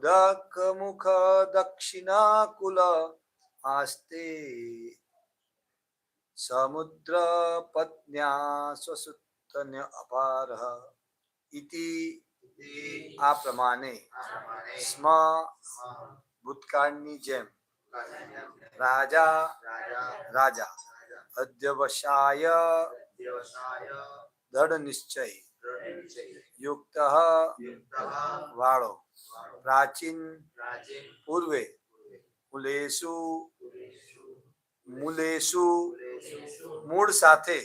ઉદક મુખ દક્ષિણા કુલ આસ્તે સમુદ્ર પત્ન્યા સ્વસુતન્ય અપાર ઇતિ આ પ્રમાણે સ્મ ભૂતકાળની જેમ રાજા રાજા અધ્યવસાય દૃઢ નિશ્ચય યુક્ત વાળો. પ્રાચીન પૂર્વે કુલેશુ મુલેશુ મૂળ સાથે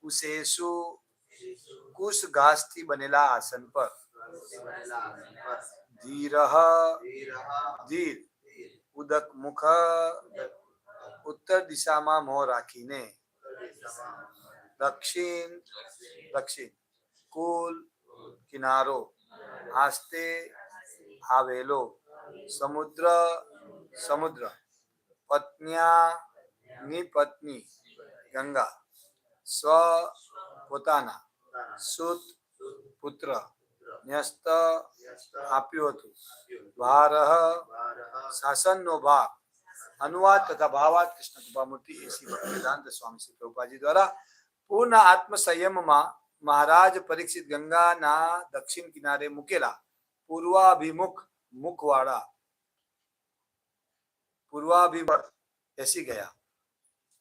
કુશેશુ કુશ ઘાસથી બનેલા આસન પર. ધીર ધીર ઉદક મુખ ઉત્તર દિશામાં મોં રાખીને દક્ષિણ દક્ષિણ કુલ કિનારો આસ્તે આવેલો સમુદ્ર સમુદ્ર પત્ન્યા ની પત્ની ગંગા સ્વ પોતાના સુત પુત્ર ન્યસ્ત આપ્યું હતું ભારહ શાસનનો ભાગ અનુવાદ તથા ભાવાર્થ કૃષ્ણ કૃપામૂર્તિ એસી ભક્તિવેદાંત સ્વામી શ્રી પ્રભુપાજી દ્વારા પૂર્ણ આત્મ સંયમમાં મહારાજ પરીક્ષિત ગંગાના દક્ષિણ કિનારે મૂકેલા પૂર્વાભિમુખ મુખવાળા પૂર્વાભિમુખ બેસી ગયા.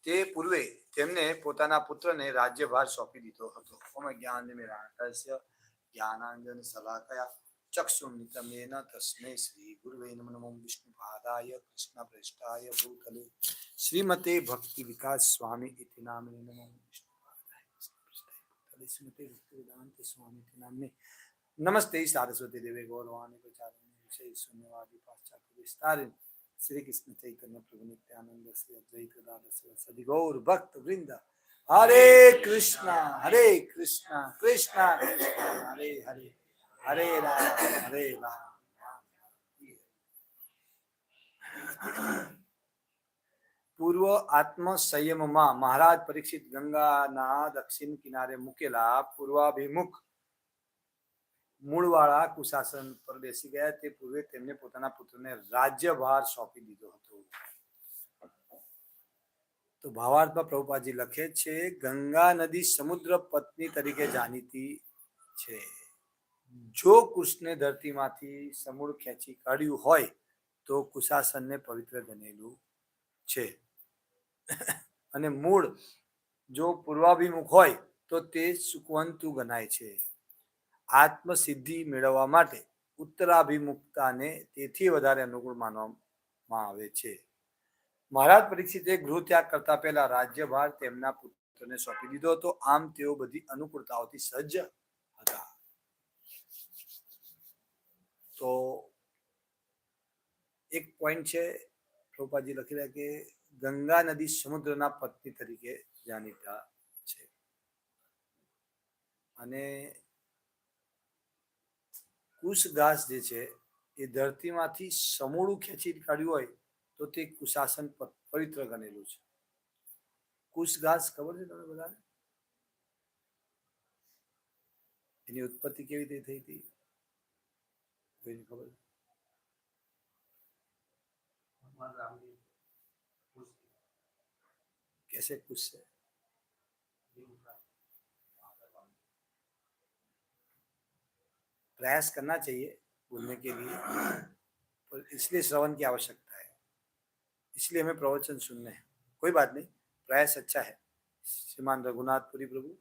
તે પૂર્વે તેમને પોતાના પુત્રને રાજ્યભાર સોંપી દીધો હતો. ઓમ જ્ઞાન નિમિરાટસ્ય જ્ઞાનાંજન સલાકયા ચક્ષુમિતમેન તસ્મે શ્રી ગુરુવે નમઃ વિષ્ણુ પાદાય, કૃષ્ણ પ્રેષ્ઠાય ભૂતલે, શ્રીમતે ભક્તિ વિકાસ સ્વામી ઇતિ નામે નમો વિષ્ણુ. પ્રેષ્ઠાય શ્રીમતી શ્રીમતે ભક્તિ વેદાંત સ્વામી નામની નામે નમસ્તે સારસ્વતી દેવી ગૌરવાણી પ્રચારણે વિષય શૂન્યવાદી પાશ્ચાત્ય વિસ્તારે શ્રી કૃષ્ણ ચૈતન્ય પ્રભુ નિત્યાનંદ શ્રી અદ્વૈત દાદા શ્રી ગૌર ભક્ત વૃંદ હરે કૃષ્ણ હરે કૃષ્ણ કૃષ્ણ હરે હરે હરે રામ હરે રામ પૂર્વ આત્મ સંયમમાં મહારાજ પરીક્ષિત ગંગાના દક્ષિણ કિનારે મૂકેલા પૂર્વાભિમુખ મૂળવાળા કુશાસન પર બેસી ગયા. તે પૂર્વે તેમને પોતાના પુત્રને રાજ્યભાર સોંપી દીધો હતો. તો ભાવાર્થમાં પ્રભુપાજી લખે છે, ગંગા નદી સમુદ્ર પત્ની તરીકે જાણીતી છે. જો કુશને ધરતીમાંથી સમૂળ ખેંચી કાઢ્યું હોય તો કુશાસનને પવિત્ર ગણેલું છે. અને મૂળ જો પૂર્વાભિમુખ હોય, તો તે સુકવંતુ ગણાય છે. આત્મસિદ્ધિ મેળવવા માટે ઉત્તરાભિમુખતાને તેથી વધારે અનુકૂળ માનવામાં આવે છે. મહારાજ પરીક્ષિતે ગૃહ ત્યાગ કરતા પહેલા રાજ્યભાર તેમના પુત્રને સોંપી દીધો હતો. આમ તેઓ બધી અનુકૂળતાઓથી સજ્જ હતા. તો એક પોઈન્ટ છે, પ્રભુપાદજી લખી રહ્યા કે ગંગા નદી સમુદ્રના પત્ની તરીકે જાણીતા છે. અને કુશ ઘાસ જે છે, એ ધરતીમાંથી સમૂળું ખેંચી કાઢ્યું હોય, તો તે કુશાસન પવિત્ર ગણેલું છે. કુશ ઘાસ ખબર છે તમને બધાને? એની ઉત્પત્તિ કેવી રીતે થઈ હતી? કોઈને ખબર? છે? कैसे कुछ से प्रयास करना चाहिए बोलने के लिए, पर इसलिए श्रवण की आवश्यकता है। इसलिए हमें प्रवचन सुनने हैं। कोई बात नहीं, प्रयास अच्छा है। श्रीमान रघुनाथपुरी प्रभु।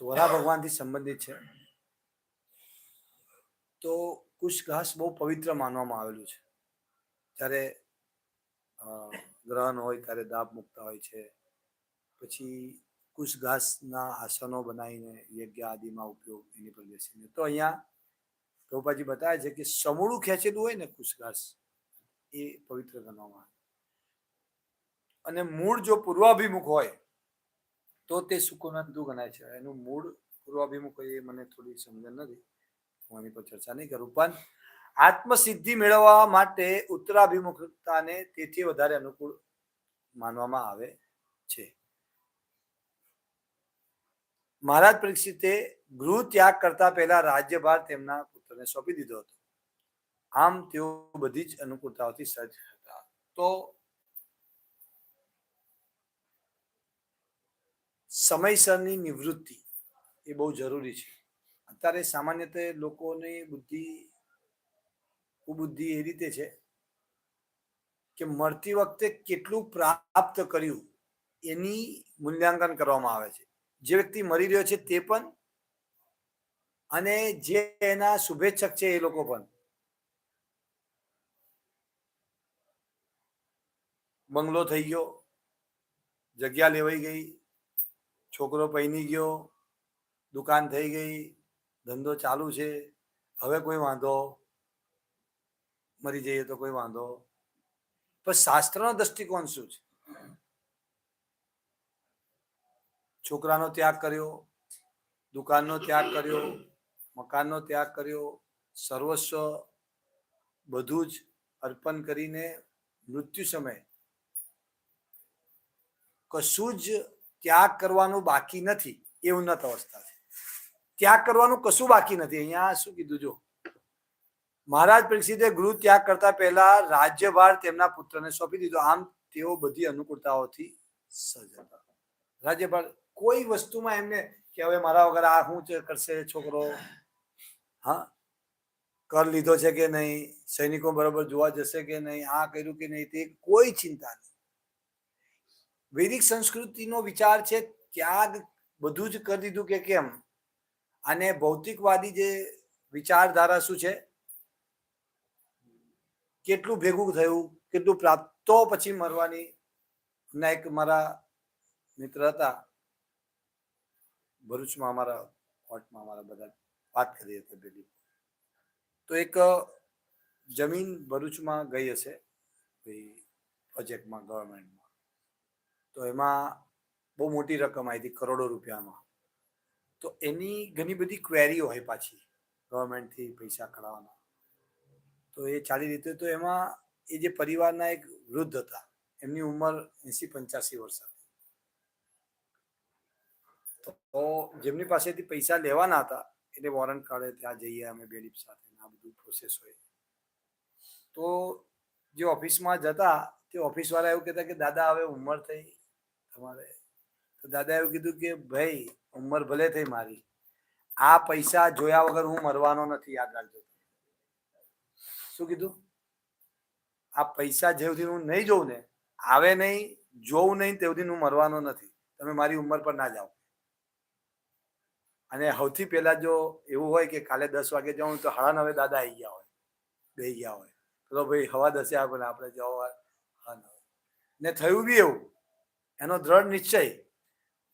તો ભગવાનથી સંબંધિત છે. તો કુશ ઘાસ બહુ પવિત્ર માનવામાં આવેલું છે. જ્યારે ગ્રહણ હોય ત્યારે દાબ મૂકતા હોય છે. પછી કુશ ઘાસના આસનો બનાવીને યજ્ઞ આદિમાં ઉપયોગ એની પર બેસીને. તો અહીંયા પ્રભુપાજી બતાવે છે કે સમૂળું ખેંચેલું હોય ને કુશ ઘાસ, એ પવિત્ર ગણવામાં આવે. અને મૂળ જો પૂર્વાભિમુખ હોય તો તે સુકોનંતુ ગણાય છે. એનું મૂળ પૂર્વાભિમુખ એ મને થોડી સમજણ નથી. હું એની પર ચર્ચા નહીં કરું. પણ આત્મસિદ્ધિ મેળવવા માટે ઉત્તરાભિમુખતાને તેથી વધારે અનુકૂળ માનવામાં આવે છે. મહારાજ પરીક્ષિતે ગૃહ ત્યાગ કરતા પહેલા રાજ્યભાર તેમના પુત્રને સોંપી દીધો હતો. આમ તેઓ બધી જ અનુકૂળતાઓથી સજ્જ હતા. તો સમયસરની નિવૃત્તિ એ બહુ જરૂરી છે. અત્યારે સામાન્યતે લોકોની બુદ્ધિ, કુબુદ્ધિ એ રીતે છે કે મળતી વખતે કેટલું પ્રાપ્ત કર્યું એની મૂલ્યાંકન કરવામાં આવે છે. જે વ્યક્તિ મરી રહ્યો છે તે પણ અને જે એના શુભેચ્છક છે એ લોકો પણ. બંગલો થઈ ગયો, જગ્યા લેવાઈ ગઈ છોકરો પૈની ગયો, દુકાન થઈ ગઈ, ધંધો ચાલુ છે, હવે કોઈ વાંધો? મરી જઈએ તો કોઈ વાંધો? પણ શાસ્ત્રનો દ્રષ્ટિકોણ શું છે? છોકરાનો ત્યાગ કર્યો, દુકાનનો ત્યાગ કર્યો, મકાનનો ત્યાગ કર્યો, સર્વસ્વ બધું જ અર્પણ કરીને મૃત્યુ સમયે કશું જ ત્યાગ કરવાનું બાકી નથી, એ ઉન્નત અવસ્થા છે. ત્યાગ કરવાનું કશું બાકી નથી. અહીંયા શું કીધું જો? મહારાજ પરીક્ષિતે ગૃહ ત્યાગ કરતા પહેલા રાજ્યભાર તેમના પુત્રને સોંપી દીધો. આમ તેઓ બધી અનુકૂળતાઓથી સજ્જ. હતા રાજ્યભાર કોઈ વસ્તુમાં એમને કે હવે મારા વગર આ શું કરશે છોકરો? હા? કર લીધો છે કે નહીં? સૈનિકો બરોબર જોવા જશે કે નહીં? આ કર્યું કે નહીં તે કોઈ ચિંતા નહીં. વૈદિક સંસ્કૃતિનો વિચાર છે, ત્યાગ બધું જ કરી દીધું કે કેમ? અને ભૌતિકવાદી જે વિચારધારા શું છે? કેટલું ભેગું થયું, કેટલું પ્રાપ્ત, તો પછી મરવાની ના એક મારા મિત્ર હતા. ભરૂચમાં અમારા કોર્ટમાં અમારા બધા વાત કરી હતી પેલી તો એક જમીન ભરૂચમાં ગઈ હશે પ્રોજેક્ટમાં ગવર્મેન્ટમાં તો એમાં બહુ મોટી રકમ આવી હતી કરોડો રૂપિયામાં. તો એની ઘણી બધી ક્વેરીઓ હોય પાછી ગવર્મેન્ટથી પૈસા કઢાવવાના. તો એ ચાલી રીતે તો એમાં એ જે પરિવારના એક વૃદ્ધ હતા, એમની ઉંમર એસી પંચ્યાસી વર્ષ હતી. તો જેમની પાસેથી પૈસા લેવાના હતા એટલે વોરંટ કાઢે ત્યાં જઈએ અમે બેલીફ સાથે આ બધું પ્રોસેસ હોય. તો જે ઓફિસમાં જતા, તે ઓફિસવાળા એવું કહેતા કે, દાદા, હવે ઉંમર થઈ તમારે તો દાદા એવું કીધું કે, ભાઈ, ઉંમર ભલે થઈ મારી, આ પૈસા જોયા વગર હું મરવાનો નથી યાદ રાખજો શું કીધું? આ પૈસા જેવથી હું નહીં જોઉં ને, આવે નહીં, જોઉં નહીં તેવથી હું મરવાનો નથી. તમે મારી ઉંમર પર ના જાઓ. અને સૌથી પહેલા જો એવું હોય કે કાલે દસ વાગે જાઉં તો હળા નવે દાદા આવી ગયા હોય, બે ગયા હોય. તો ભાઈ હવા દસે આવે આપણે જવા ને થયું બી એવું. એનો દ્રઢ નિશ્ચય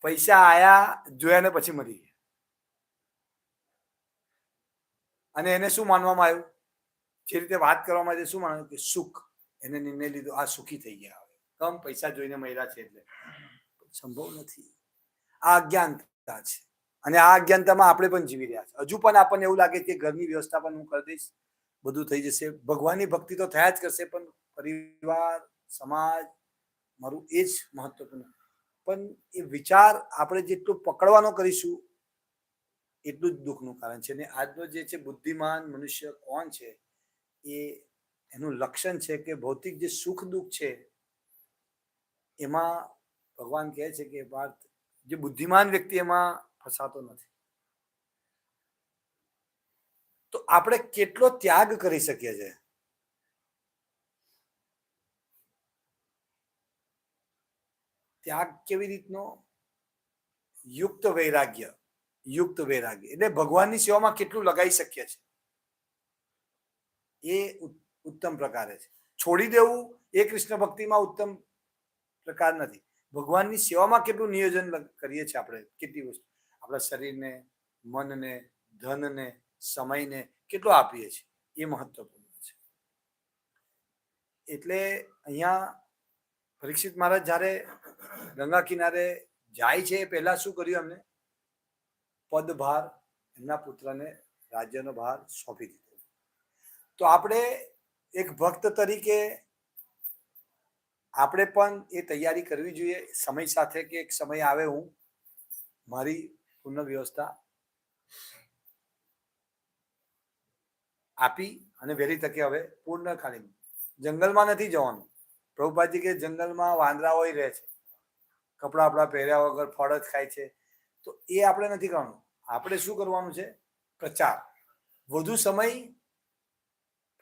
પૈસા આયા જોયા ને પછી મરી ગયા. અને એને શું માનવામાં આવ્યું? જે રીતે વાત કરવામાં શું માનવું કે સુખ. એને નિર્ણય લીધો, આ સુખી થઈ ગયા હવે. કમ પૈસા જોઈને મહિલા છે એટલે. સંભવ નથી. આ અજ્ઞાનતા છે. અને આ અજ્ઞાનતામાં આપણે પણ જીવી રહ્યા છે હજુ પણ આપણને એવું લાગે કે ઘરની વ્યવસ્થા પણ હું કરી દઈશ, બધું થઈ જશે. ભગવાનની ભક્તિ તો થયા જ કરશે, પણ પરિવાર, સમાજ મારું એ જ મહત્વપૂર્ણ. પણ એ વિચાર આપણે જેટલું પકડવાનો કરીશું, એટલું જ દુઃખનું કારણ છે. અને આજનો જે છે બુદ્ધિમાન મનુષ્ય કોણ છે, એ એનું લક્ષણ છે કે ભૌતિક જે સુખ દુઃખ છે, એમાં ભગવાન કહે છે કે પાર્થ જે બુદ્ધિમાન વ્યક્તિ એમાં ફસાતો નથી. તો આપણે કેટલો ત્યાગ કરી શકીએ છીએ? ત્યાગ કેવી રીતનો? યુક્ત વૈરાગ્ય યુક્ત વૈરાગ્ય. એટલે ભગવાનની સેવામાં કેટલું લગાઈ શકીએ છે? એ ઉત્તમ પ્રકારે છે. છોડી દેવું એ કૃષ્ણ ભક્તિમાં ઉત્તમ પ્રકાર નથી. ભગવાનની સેવામાં કેટલું નિયોજન કરીએ છીએ આપણે? કેટલી વસ્તુ? આપણા શરીરને, મનને, ધનને, સમયને કેટલો આપીએ છીએ? એ મહત્વપૂર્ણ છે. એટલે અહીંયા પરીક્ષિત મહારાજ, જ્યારે ગંગા કિનારે જાય છે, એ પહેલા શું કર્યું એમને? પદભાર એમના પુત્રને રાજ્યનો ભાર સોંપી દીધો. તો આપણે એક ભક્ત તરીકે આપણે પણ એ તૈયારી કરવી જોઈએ. સમય સાથે કે એક સમય આવે હું, મારી પૂર્ણ વ્યવસ્થા આપી અને વહેલી તકે હવે પૂર્ણ ખાલી. જંગલમાં નથી જવાનું. પ્રભુપાદજી કે જંગલમાં વાંદરાઓ રહે છે. કપડાં આપણા પહેર્યા વગર ફળ જ ખાય છે. તો એ આપણે નથી કરવાનું આપણે શું કરવાનું છે? પ્રચાર. વધુ સમય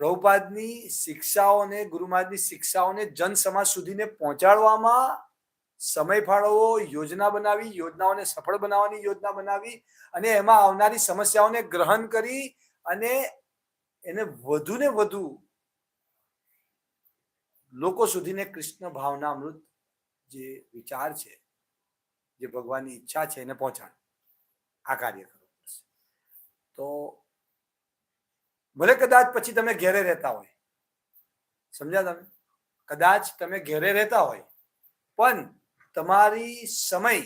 પ્રભુપાદની શિક્ષાઓને ગુરુમહારાજની શિક્ષાઓને જન સમાજ સુધીને પહોંચાડવામાં સમય ફાળવવો, યોજના બનાવી, યોજનાઓને સફળ બનાવવાની યોજના બનાવી અને એમાં આવનારી સમસ્યાઓને ગ્રહણ કરી અને એને વધુ ને વધુ લોકો સુધીને કૃષ્ણ ભાવના અમૃત જે વિચાર છે, જે ભગવાનની ઈચ્છા છે એને પહોંચાડ. આ કાર્ય કરવું પડશે. તો ભલે કદાચ પછી તમે ઘેરે રહેતા હોય. સમજ્યા તમે? કદાચ તમે ઘેરે રહેતા હોય, પણ તમારી સમય,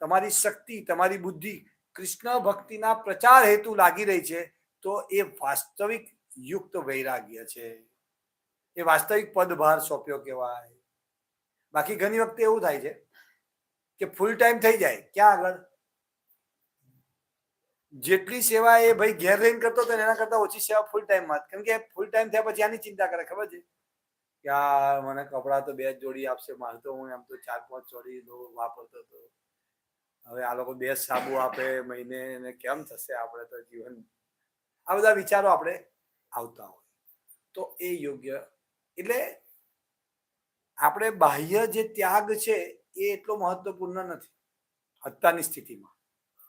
તમારી શક્તિ, તમારી બુદ્ધિ કૃષ્ણ ભક્તિના પ્રચાર હેતુ લાગી રહી છે, તો એ વાસ્તવિક યુક્ત વૈરાગ્ય છે. એ વાસ્તવિક પદભાર સોંપ્યો કહેવાય. બાકી ઘણી વખતે એવું થાય છે કે ફૂલ ટાઈમ થઈ જાય, ક્યાં આગળ? જેટલી સેવા એ ભાઈ ઘેર રહીને કરતો હતો એના કરતા ઓછી સેવા ફૂલ ટાઈમમાં કેમ કે ફૂલ ટાઈમ થયા પછી આની ચિંતા કરે, ખબર છે? કે મને કપડાં તો બે જોડી આપશે, મારે તો હું એમ તો ચાર પાંચ જોડી વાપરતો હતો. હવે આ લોકો બે સાબુ આપે મહિને કેમ થશે આપણે તો જીવન? આ બધા વિચારો આપણે આવતા હોય. તો એ યોગ્ય એટલે આપણે બાહ્ય જે ત્યાગ છે એ એટલો મહત્વપૂર્ણ નથી અત્યારની સ્થિતિમાં.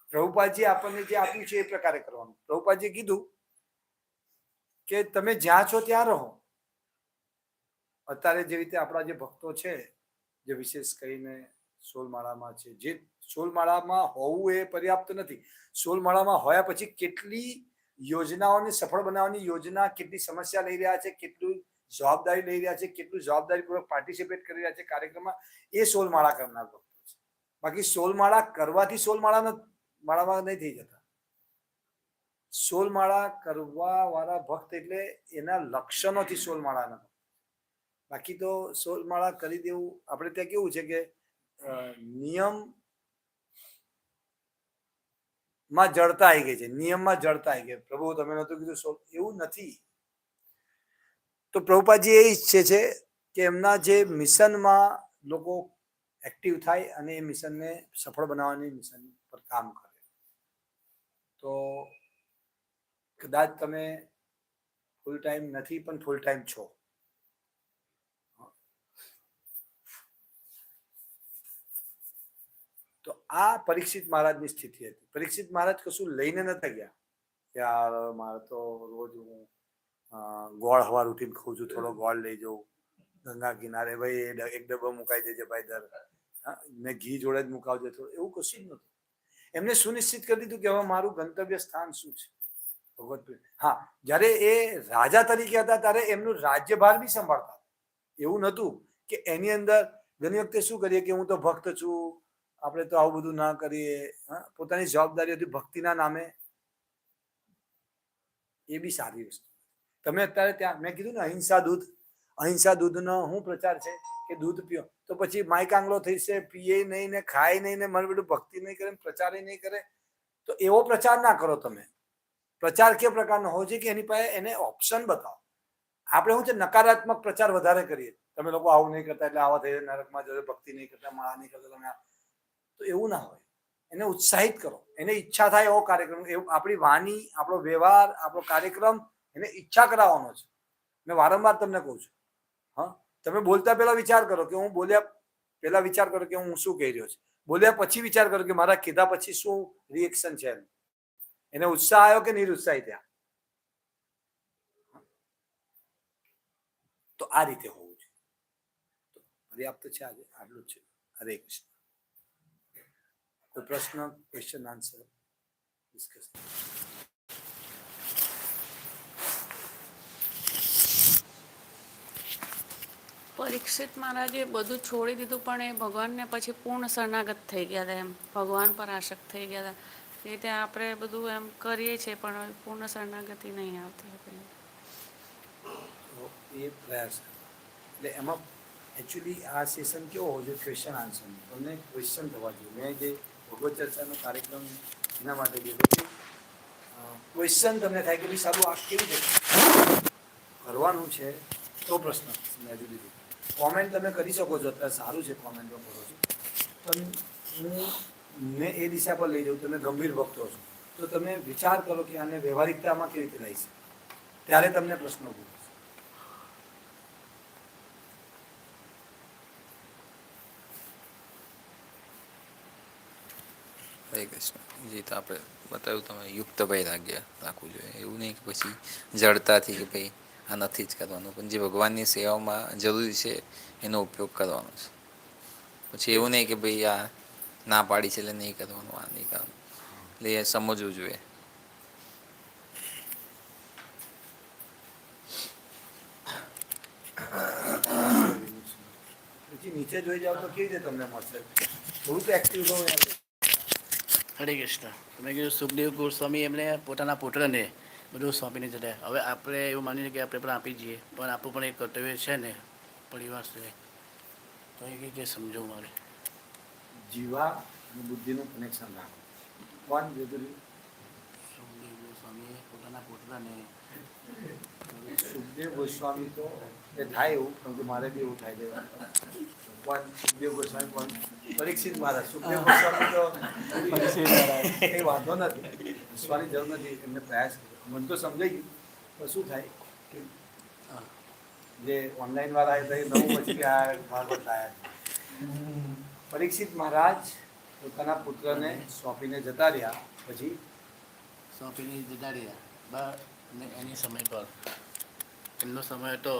પ્રભુપાદજી આપણને જે આપ્યું છે એ પ્રકારે કરવાનું. પ્રભુપાદજી કીધું કે તમે જ્યાં છો ત્યાં રહો. અત્યારે જે રીતે આપણા જે ભક્તો છે, જે વિશેષ કરીને સોલમાળામાં છે, જે સોલમાળામાં હોવું એ પર્યાપ્ત નથી. સોલમાળામાં હોયા પછી કેટલી યોજનાઓને સફળ બનાવવાની યોજના, કેટલી સમસ્યા લઈ રહ્યા છે, કેટલું જવાબદારી લઈ રહ્યા છે, કેટલું જવાબદારીપૂર્વક પાર્ટિસિપેટ કરી રહ્યા છે કાર્યક્રમમાં, એ સોલમાળા કરનાર ભક્તો છે. બાકી સોલમાળા કરવાથી સોલમાળા માળામાં નહીં થઈ જતા. સોલમાળા કરવા વાળા ભક્ત એટલે એના લક્ષણોથી સોલમાળાના બાકી તો સોલમાળા કરી દેવું, આપણે ત્યાં કેવું છે કે નિયમમાં જડતા આવી ગઈ છે, નિયમમાં જડતા આવી ગઈ પ્રભુ, તમે નતું કીધું એવું નથી. તો પ્રભુપાદજી એ ઈચ્છે છે કે એમના જે મિશનમાં લોકો એક્ટિવ થાય અને એ મિશનને સફળ બનાવવાની મિશન પર કામ કરે. તો કદાચ તમે ફૂલ ટાઈમ નથી, પણ ફૂલ ટાઈમ છો. તો આ પરીક્ષિત મહારાજની સ્થિતિ હતી. પરીક્ષિત મહારાજ કશું લઈને નતા ગયા યાર, મારે તો રોજ હું ગોળ હવાર ઉઠીને ખાઉં છું થોડો ગોળ લઈ જાઉં ગંગા કિનારે ભાઈ એક ડબ્બો મુકાઈ દેજે ભાઈ દર. ને ઘી જોડે જ મુકાવજે થોડું એવું કશું જ નતું એમને સુનિશ્ચિત કરી દીધું કે હવે મારું ગંતવ્ય સ્થાન શું છે? ભગવત હા જ્યારે એ રાજા તરીકે હતા ત્યારે એમનું રાજ્યભાર બી સંભાળતા એવું નહોતું કે એની અંદર ઘણી વખતે શું કરીએ કે હું તો ભક્ત છું આપણે તો આવું બધું ના કરીએ પોતાની જવાબદારી હતી ભક્તિના નામે એ બી સારી વસ્તુ. તમે અત્યારે ત્યાં, મેં કીધું ને, અહિંસા દૂધ અહિંસા દૂધનો શું પ્રચાર છે કે દૂધ પીઓ. તો પછી માઇક આંગલો થઈશે, પીએ નહીં ને, ખાય નહીં ને, મને બધું ભક્તિ નહીં કરે પ્રચાર નહીં કરે. તો એવો પ્રચાર ના કરો તમે. પ્રચાર કે પ્રકારનો હોવો જોઈએ કે એની પાસે એને ઓપ્શન બતાવો. આપણે શું છે, નકારાત્મક પ્રચાર વધારે કરીએ. તમે લોકો આવું નહીં કરતા એટલે આવા થઈ નરકમાં જશે ભક્તિ નહીં કરતા, માળા નહીં કરતા તમે તો એવું ના હોય. એને ઉત્સાહિત કરો. એને ઈચ્છા થાય એવો કાર્યક્રમ. એવું આપણી વાણી, આપણો વ્યવહાર, આપણો કાર્યક્રમ એને ઈચ્છા કરાવવાનો છે. મેં વારંવાર તમને કહું છું. હા? તમે બોલતા પહેલા વિચાર કરો કે હું બોલ્યા પહેલા વિચાર કરો કે હું શું કહી રહ્યો છું. બોલ્યા પછી વિચાર કરો કે મારા કીધા પછી શું રિએક્શન છે એમ એને ઉત્સાહ આવ્યો કે નિરુત્સાહી થયા? તો આ રીતે હોવું જોઈએ. પર્યાપ્ત છે આજે આટલું જ છે. હરે કૃષ્ણ. કોઈ પ્રશ્ન ક્વેશ્ચન આન્સર ડિસ્કસ પરીક્ષિત મહારાજે બધું છોડી દીધું, પણ એ ભગવાનને પછી પૂર્ણ શરણાગત થઈ ગયા હતા એમ. ભગવાન પર આશક્ત થઈ ગયા હતા. એ રીતે આપણે બધું એમ કરીએ છીએ, પણ પૂર્ણ શરણાગતિ નહીં આવતી એ પ્રયાસ એટલે એમાં એકચ્યુઅલી આ સેશન કેવો હોવો જોઈએ? ક્વેશ્ચન આન્સર તમને ક્વેશ્ચન થવા જોઈએ. મેં જે ભગવત ચર્ચાનો કાર્યક્રમ એના માટે લીધો છે. ક્વેશ્ચન તમને થાય કે ભાઈ સારું આ કેવી રીતે કરવાનું છે? તો પ્રશ્ન મેં લીધું. કોમેન્ટ તમે કરી શકો છો. અત્યારે સારું છે કોમેન્ટો કરો છો. પણ હું ને એ દિશા પર લઈ જાઉં. તમે ગંભીર ભક્તો છો. તો તમે વિચાર કરો કે આને વ્યવહારિકતામાં કેવી રીતે લઈ શકે ત્યારે તમને પ્રશ્નો પૂછશે હરે કૃષ્ણ. જે, તો આપણે બતાવ્યું તમે યુક્ત વૈરાગ્ય રાખવું જોઈએ. એવું નહીં કે પછી જડતાથી કે ભાઈ આ નથી જ કરવાનું. પણ જે ભગવાનની સેવામાં જરૂરી છે એનો ઉપયોગ કરવાનો છે. પછી એવું નહીં કે ભાઈ આ ના પાડી છે એટલે નહીં કરવાનું આ નહીં કરવાનું. એટલે એ સમજવું જોઈએ. પછી નીચે જોઈ જાવ તો કેવી રીતે તમને મળશે? થોડું તો એક્ટિવ રહો હરે કૃષ્ણ. તમે કીધું સુખદેવ ગોસ્વામી એમને પોતાના પુત્રને બધું સોંપીને જતા હવે આપણે એવું માનીએ કે આપણે પણ આપી જઈએ પણ આપણું પણ એક કર્તવ્ય છે ને પરિવાર સિવાય તો એ કઈ સમજવું મારે? જીવા અને બુદ્ધિનું કનેક્શન રાખો કોણ જરૂરી સુખદેવ ગોસ્વામીએ પોતાના પોતાને સુખદેવ ગોસ્વામી તો એ થાય એવું કેમ કે મારે બી એવું થાય છે. પણ સુખદેવ ગોસ્વામી પણ પરીક્ષિત મહારાજ. સુખદેવ ગોસ્વામી તો એ વાંધો નથી. પૂછવાની જરૂર નથી એમને પ્રયાસ મને તો સમજાઈ ગયું. પણ શું થાય કે જે ઓનલાઈન વાળા હતા એ નવું પછી આ ભાગવત આવ્યા પરીક્ષિત મહારાજ પોતાના પુત્રને સોંપીને જતા રહ્યા. પછી? સોંપીને જતા રહ્યા. એની સમય પર. એમનો સમય હતો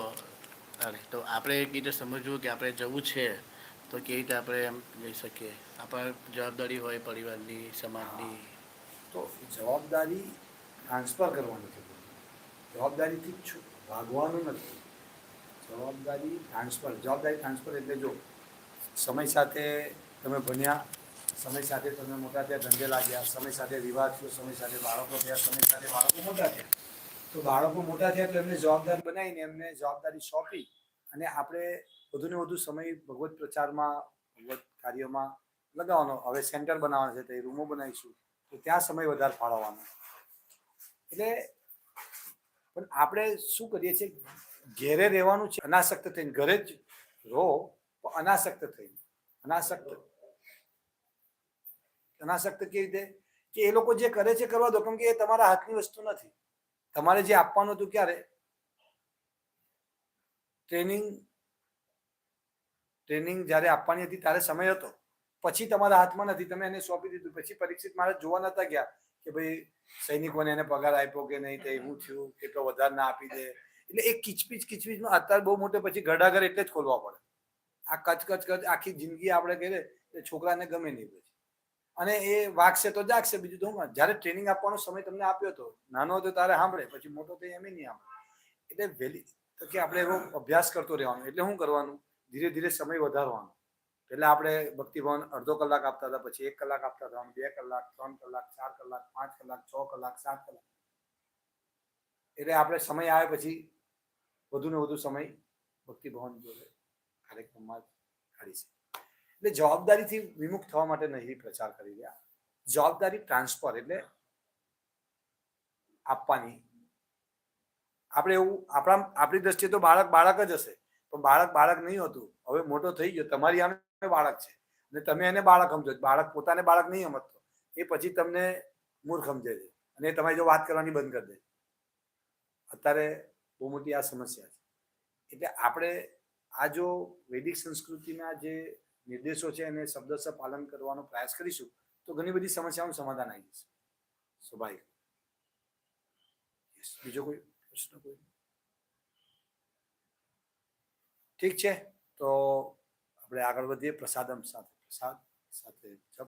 અરે તો આપણે એક રીતે સમજવું કે આપણે જવું છે તો કેવી રીતે આપણે એમ જઈ શકીએ? આપણા જવાબદારી હોય પરિવારની સમાજની. તો જવાબદારી ટ્રાન્સફર કરવાની છે. જવાબદારીથી છું. ભાગવાનું નથી. જવાબદારી ટ્રાન્સફર જવાબદારી ટ્રાન્સફર એટલે જો સમય સાથે તમે ભણ્યા, સમય સાથે તમે મોટા થયા, ધંધે લાગ્યા, સમય સાથે વિવાહ થયો, સમય સાથે બાળકો થયા, સમય સાથે બાળકો મોટા થયા. તો બાળકો મોટા થયા તો એમને જવાબદાર બનાવીને એમને જવાબદારી સોંપી અને આપણે વધુને વધુ સમય ભગવત પ્રચારમાં, ભગવત કાર્યમાં લગાવવાનો. હવે સેન્ટર બનાવવાનું છે, તો રૂમો બનાવીશું. તો ત્યાં સમય વધારે ફાળવવાનો. એટલે પણ આપણે શું કરીએ છીએ? ઘેરે રહેવાનું છે, અનાસક્ત થઈને. ઘરે જ રહો પણ અનાસક્ત થઈને. અનાસક્ત. અનાસક્ત કેવી રીતે? કે એ લોકો જે કરે છે કરવા દો કેમ કે એ તમારા હાથની વસ્તુ નથી. તમારે જે આપવાનું હતું ક્યારે? ટ્રેનિંગ ટ્રેનિંગ જ્યારે આપવાની હતી ત્યારે સમય હતો. પછી તમારા હાથમાં નથી. તમે એને સોંપી દીધું. પછી પરીક્ષિત મારે જોવા નતા ગયા. કે ભાઈ સૈનિકોને એને પગાર આપ્યો કે નહીં, તે હું થયું, કેટલો વધારે ના આપી દે. એટલે એ કિચપીચ કિચપિચમાં અત્યારે બહુ મોટે પછી ઘડાઘર એટલે જ ખોલવા પડે. આ કચ કચ કચ, આખી જિંદગી આપણે કહીએ એ છોકરાને ગમે નહીં પછી. અને એ વાગશે તો જાગશે. બીજું તો હું, જ્યારે ટ્રેનિંગ આપવાનો સમય તમને આપ્યો હતો નાનો હતો તારે સાંભળે, પછી મોટો તો એમ નહીં સાંભળે. એટલે વહેલી તો કે આપણે એવો અભ્યાસ કરતો રહેવાનો. એટલે શું કરવાનું? ધીરે ધીરે સમય વધારવાનો. એટલે આપણે ભક્તિભવન અડધો કલાક આપતા હતા, પછી એક કલાક આપતા હતા બે કલાક, ત્રણ કલાક, ચાર કલાક, પાંચ કલાક, છ કલાક, સાત કલાક. એટલે આપણે સમય આવે પછી વધુ ને વધુ સમય ભક્તિભવન જોડે કાર્યક્રમમાં કાઢી છે એટલે જવાબદારીથી વિમુખ થવા માટે નહીં પ્રચાર કરી રહ્યા. જવાબદારી ટ્રાન્સફર એટલે આપવાની. આપણે એવું, આપણા, આપણી દ્રષ્ટિએ તો બાળક બાળક જ હશે. પણ બાળક બાળક નહીં હોતું. હવે મોટો થઈ ગયો. તમારી આમે બાળક છે. અને તમે એને બાળક સમજો. બાળક પોતાને બાળક નહીં સમજતો. એ પછી તમને મૂર્ખ સમજે છે. અને તમારી જો વાત કરવાની બંધ કરી દે. અત્યારે બહુ મોટી આ સમસ્યા છે. એટલે આપણે આ જો વૈદિક સંસ્કૃતિના જે નિર્દેશો છે એને શબ્દશ પાલન કરવાનો પ્રયાસ કરીશું, તો ઘણી બધી સમસ્યાઓનું સમાધાન આવી જશે. સ્વાભાવિક. બીજો કોઈ પ્રશ્ન કોઈ? ઠીક છે. તો આપણે આગળ વધીએ પ્રસાદમ સાથે. પ્રસાદ સાથે જપ